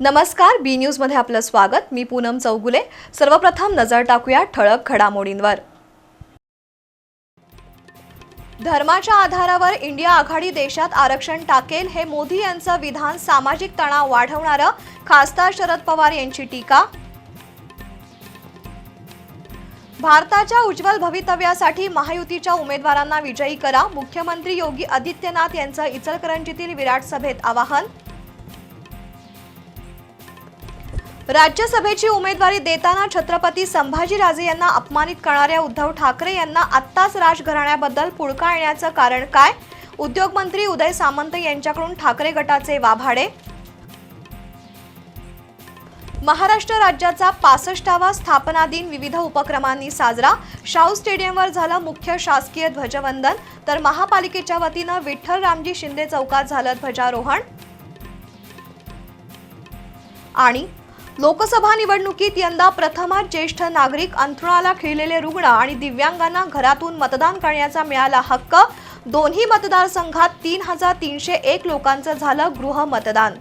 नमस्कार बी न्यूजमध्ये आपलं स्वागत. मी पूनम चौगुले. सर्वप्रथम नजर टाकूया ठळक घडामोडींवर. धर्माच्या आधारावर इंडिया आघाडी देशात आरक्षण टाकेल हे मोदी यांचं विधान सामाजिक तणाव वाढवणारं खासदार शरद पवार यांची टीका. भारताच्या उज्ज्वल भवितव्यासाठी महायुतीच्या उमेदवारांना विजयी करा. मुख्यमंत्री योगी आदित्यनाथ यांचं इचलकरंजीतील विराट सभेत आवाहन. राज्यसभेची उमेदवारी देताना छत्रपती संभाजीराजे यांना अपमानित करणाऱ्या उद्धव ठाकरे यांना आत्ताच राजघराण्याबद्दल पुळका येण्याचं कारण काय? उद्योगमंत्री उदय सामंत यांच्याकडून ठाकरे गटाचे वाभाडे. महाराष्ट्र राज्याचा पासष्टावा स्थापना दिन विविध उपक्रमांनी साजरा. शाहू स्टेडियमवर झालं मुख्य शासकीय ध्वजवंदन. तर महापालिकेच्या वतीनं विठ्ठल रामजी शिंदे चौकात झालं ध्वजारोहण. आणि लोकसभा निवडणुकीत यंदा प्रथमच ज्येष्ठ नागरिक अंथरुणाला खिळलेले रुग्ण आणि दिव्यांगांना घरातून मतदान करण्याचा मिळाला हक्क. दोन्ही मतदारसंघात तीन हजार तीनशे एक लोकांचं झालं गृह मतदान.